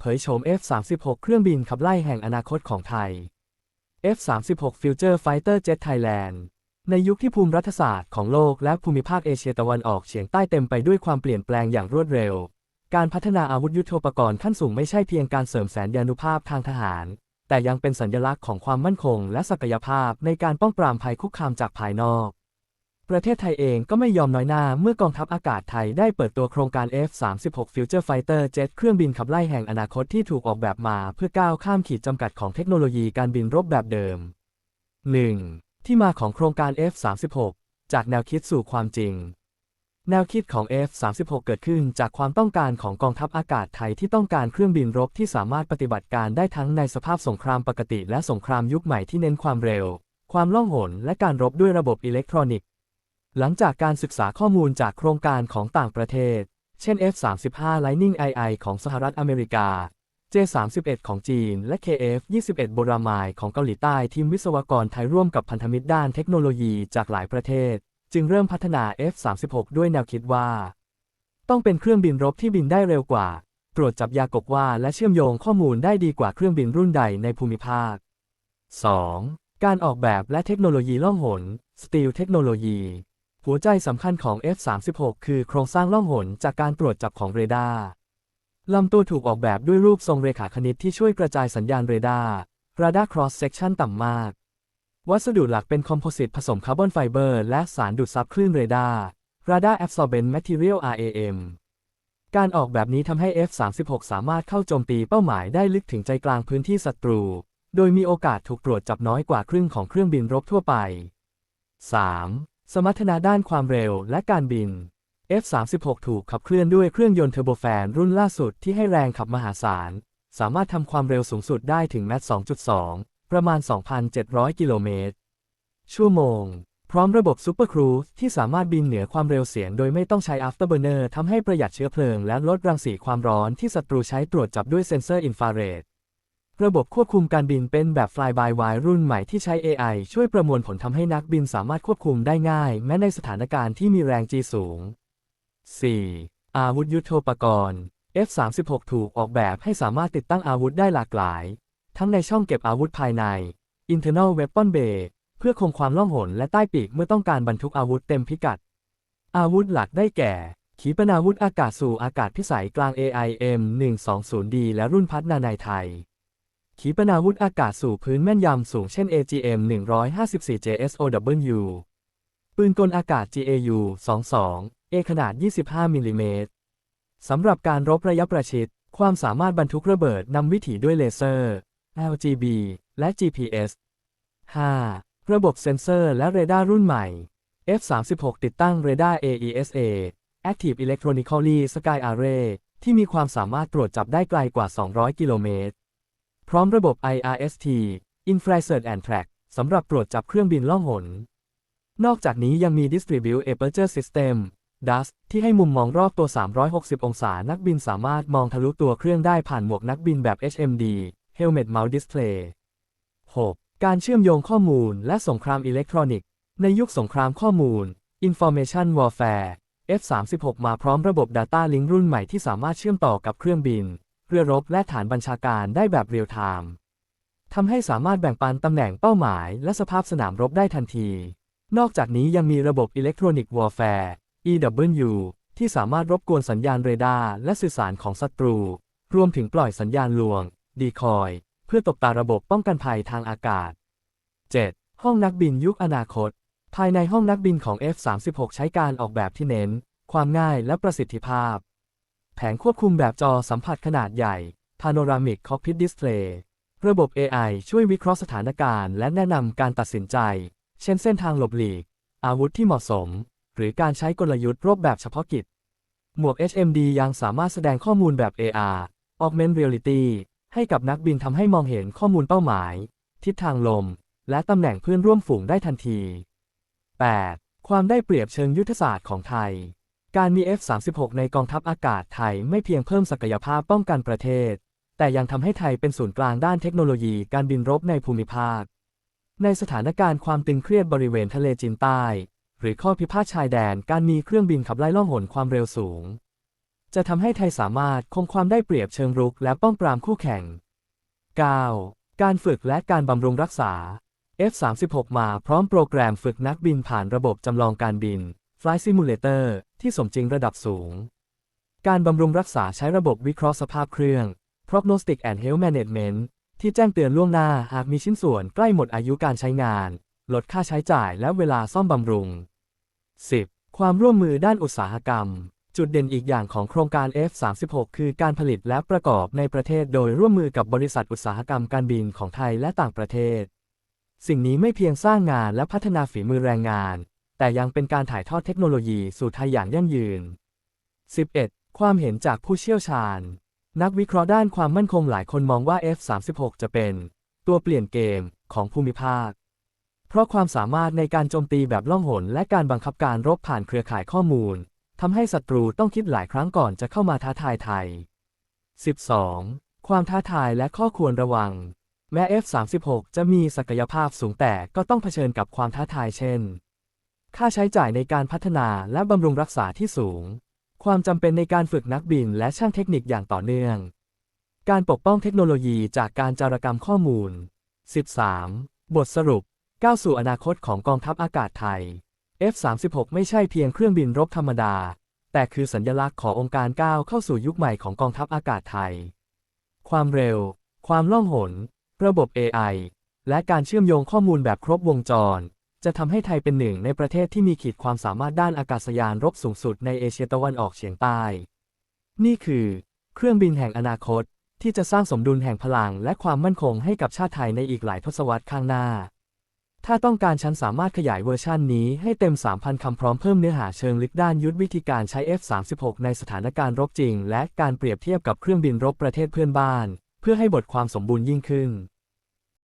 เผยโฉม F-36 เครื่องบินขับไล่แห่งอนาคตของไทย F-36 Future Fighter Jet Thailand ในยุคที่ภูมิรัฐศาสตร์ของโลกและภูมิภาคเอเชียตะวันออกเฉียงใต้เต็มไปด้วยความเปลี่ยนแปลงอย่างรวดเร็ว การพัฒนาอาวุธยุโทโธปกรณ์ขั้นสูงไม่ใช่เพียงการเสริมแสนยานุภาพทางทหาร แต่ยังเป็นสัญลักษณ์ของความมั่นคงและศักยภาพในการป้องปรามภัยคุกคามจากภายนอก ประเทศไทยเองก็ไม่ยอมน้อยหน้าเมื่อกองทัพอากาศไทยได้เปิดตัวโครงการ F-36 Future Fighter Jet เครื่องบินขับไล่แห่งอนาคตที่ถูกออกแบบมา เพื่อก้าวข้ามขีดจำกัดของเทคโนโลยีการบินรบแบบเดิม 1. ที่มาของโครงการ F-36 จากแนวคิดสู่ความจริง แนวคิดของ F-36 เกิดขึ้นจากความต้องการของกองทัพอากาศไทยที่ต้องการเครื่องบินรบที่สามารถปฏิบัติการได้ทั้งในสภาพสงครามปกติและสงครามยุคใหม่ที่เน้นความเร็ว ความล่องหนและการรบด้วยระบบอิเล็กทรอนิกส หลังจากการศึกษาข้อมูลจากโครงการของต่างประเทศ เช่น F-35 Lightning II ของสหรัฐอเมริกา J-31 ของจีน และ KF-21 โบรามายของเกาหลีใต้ทีมวิศวกรไทยร่วมกับพันธมิตรด้านเทคโนโลยีจากหลายประเทศ จึงเริ่มพัฒนา F-36 ด้วยแนวคิดว่า ต้องเป็นเครื่องบินรบที่บินได้เร็วกว่า ตรวจจับยากกว่าและเชื่อมโยงข้อมูลได้ดีกว่าเครื่องบินรุ่นใดในภูมิภาค 2. การออกแบบและเทคโนโลยีล่องหน Steel Technology หัวใจสำคัญของ F-36 คือโครงสร้างล่องหนจากการตรวจจับของเรดาร์ลำตัวถูกออกแบบด้วยรูปทรงเรขาคณิตที่ช่วยกระจายสัญญาณเรดาร์ Radar Cross Section ต่ำมาก วัสดุหลักเป็นคอมโพสิตผสมคาร์บอนไฟเบอร์และสารดูดซับคลื่นเรดาร์ Radar Absorbent Material RAM การออกแบบนี้ทำให้ F-36 สามารถเข้าโจมตีเป้าหมายได้ลึกถึงใจกลางพื้นที่ศัตรู โดยมีโอกาสถูกตรวจจับน้อยกว่าครึ่งของเครื่องบินรบทั่วไป 3. สมรรถนะด้านความเร็วและการบิน F-36 ถูกขับเคลื่อนด้วยเครื่องยนต์เทอร์โบแฟนรุ่นล่าสุดที่ให้แรงขับมหาศาล สามารถทำความเร็วสูงสุดได้ถึงแมต2.2 ประมาณ 2,700 กิโลเมตร ชั่วโมง พร้อมระบบซูเปอร์ครูซที่สามารถบินเหนือความเร็วเสียงโดยไม่ต้องใช้ afterburner ทำให้ประหยัดเชื้อเพลิงและลดรังสีความร้อนที่ศัตรูใช้ตรวจจับด้วยเซ็นเซอร์อินฟราเรด ระบบควบคุมการบินเป็นแบบ Fly by Wire รุ่นใหม่ที่ใช้ AI ช่วยประมวลผลทำให้นักบินสามารถควบคุมได้ง่าย แม้ในสถานการณ์ที่มีแรง G สูง 4. อาวุธยุโทโธปกรณ์ F-36 ถูกออกแบบให้สามารถติดตั้งอาวุธได้หลากหลาย ทั้งในช่องเก็บอาวุธภายใน Internal Weapon Bay เพื่อคงความล่องหนและใต้ปีกเมื่อต้องการบรรทุกอาวุธเต็มพิกัด อาวุธหลักได้แก่ ขีปนาวุธอากาศสู่อากาศพิสัยกลาง AIM 120D และรุ่นพัฒนาในไทย ขีปนาวุธอากาศสู่พื้นแม่นยำสูงเช่น AGM 154 JSOW ปืนกลอากาศ GAU 22 A ขนาด 25 มิลลิเมตรสำหรับการรบระยะประชิด ความสามารถบรรทุกระเบิดนำวิถีด้วยเลเซอร์ LGB และ GPS 5. ระบบเซ็นเซอร์และเรดาร์รุ่นใหม่ F-36 ติดตั้งเรดาร์ AESA Active Electronically Sky Array ที่มีความสามารถตรวจจับได้ไกลกว่า 200 กิโลเมตร พร้อมระบบ IRST Infrared and Track สำหรับตรวจจับเครื่องบินล่องหน นอกจากนี้ยังมี Distribute Aperture System DAS ที่ให้มุมมองรอบตัว 360 องศา นักบินสามารถมองทะลุตัวเครื่องได้ผ่านหมวกนักบินแบบ HMD Helmet Mount Display 6. การเชื่อมโยงข้อมูลและสงครามอิเล็กทรอนิกส์ ในยุคสงครามข้อมูล Information Warfare F-36 มาพร้อมระบบ Data Link รุ่นใหม่ที่สามารถเชื่อมต่อกับเครื่องบิน เรือรบและฐานบัญชาการได้แบบเรียลไทม์ทำให้สามารถแบ่งปันตำแหน่งเป้าหมาย และสภาพสนามรบได้ทันที นอกจากนี้ยังมีระบบ Electronic Warfare EW ที่สามารถรบกวนสัญญาณเรดาร์และสื่อสารของศัตรู รวมถึงปล่อยสัญญาณลวง ดีคอย เพื่อตบตาระบบป้องกันภัยทางอากาศ 7. ห้องนักบินยุคอนาคต ภายในห้องนักบินของ F-36 ใช้การออกแบบที่เน้น ความง่ายและประสิทธิภาพ แผงควบคุมแบบจอสัมผัสขนาดใหญ่ Panoramic Cockpit Display ระบบ AI ช่วยวิเคราะห์สถานการณ์ และแนะนำการตัดสินใจ เช่นเส้นทางหลบหลีก อาวุธที่เหมาะสม หรือการใช้กลยุทธ์รบแบบเฉพาะกิจ หมวก HMD ยังสามารถแสดงข้อมูลแบบ AR Augmented Reality ให้กับนักบินทำให้มองเห็นข้อมูลเป้าหมาย ทิศทางลม และตำแหน่งเพื่อนร่วมฝูงได้ทันที 8. ความได้เปรียบเชิงยุทธศาสตร์ของไทย การมี F-36 ในกองทัพอากาศไทยไม่เพียงเพิ่มศักยภาพป้องกันประเทศ แต่ยังทำให้ไทยเป็นศูนย์กลางด้านเทคโนโลยีการบินรบในภูมิภาค ในสถานการณ์ความตึงเครียดบริเวณทะเลจีนใต้ หรือข้อพิพาทชายแดนการมีเครื่องบินขับไล่ล่องหนความเร็วสูง จะทำให้ไทยสามารถคงความได้เปรียบเชิงรุกและป้องปรามคู่แข่ง 9. การฝึกและการบำรุงรักษา F-36 มาพร้อมโปรแกรมฝึกนักบินผ่านระบบจำลองการบิน Flight Simulator ที่สมจริงระดับสูง การบำรุงรักษาใช้ระบบวิเคราะห์สภาพเครื่อง Prognostic and Health Management ที่แจ้งเตือนล่วงหน้าหากมีชิ้นส่วนใกล้หมดอายุการใช้งาน ลดค่าใช้จ่ายและเวลาซ่อมบำรุง 10. ความร่วมมือด้านอุตสาหกรรม จุดเด่นอีกอย่างของโครงการ F36 คือการผลิตและประกอบในประเทศโดยร่วมมือกับบริษัทอุตสาหกรรมการบินของไทยและต่างประเทศ สิ่งนี้ไม่เพียงสร้างงานและพัฒนาฝีมือแรงงาน แต่ยังเป็นการถ่ายทอดเทคโนโลยีสู่ไทยอย่างยั่งยืน 11. ความเห็นจากผู้เชี่ยวชาญ นักวิเคราะห์ด้านความมั่นคงหลายคนมองว่า F36 จะเป็น ตัวเปลี่ยนเกมของภูมิภาค เพราะความสามารถในการโจมตีแบบล่องหนและการบังคับการรบผ่านเครือข่ายข้อมูลทำให้ศัตรูต้องคิดหลายครั้งก่อนจะเข้ามาท้าทายไทย 12. ความท้าทายและข้อควรระวัง แม้ F36 จะมีศักยภาพสูงแต่ก็ต้องเผชิญกับความท้าทายเช่น ค่าใช้จ่ายในการพัฒนาและบำรุงรักษาที่สูง ความจำเป็นในการฝึกนักบินและช่างเทคนิคอย่างต่อเนื่อง การปกป้องเทคโนโลยีจากการจารกรรมข้อมูล 13. บทสรุป ก้าวสู่อนาคตของกองทัพอากาศไทย F36 ไม่ใช่เพียงเครื่องบินรบธรรมดา แต่คือสัญลักษณ์ขององค์การก้าวเข้าสู่ยุคใหม่ของกองทัพอากาศไทย ความเร็ว ความล่องหน ระบบ AI และการเชื่อมโยงข้อมูลแบบครบวงจร จะทำให้ไทยเป็นหนึ่งในประเทศที่มีขีดความสามารถด้านอากาศยานรบสูงสุดในเอเชียตะวันออกเฉียงใต้ นี่คือ เครื่องบินแห่งอนาคต ที่จะสร้างสมดุลแห่งพลังและความมั่นคงให้กับชาติไทยในอีกหลายทศวรรษข้างหน้า ถ้าต้องการฉันสามารถขยายเวอร์ชันนี้ให้เต็ม 3,000 คำพร้อมเพิ่มเนื้อหาเชิงลึกด้านยุทธวิธีการใช้ F36 ในสถานการณ์รบจริง และการเปรียบเทียบกับเครื่องบินรบประเทศเพื่อนบ้าน เพื่อให้บทความสมบูรณ์ยิ่งขึ้น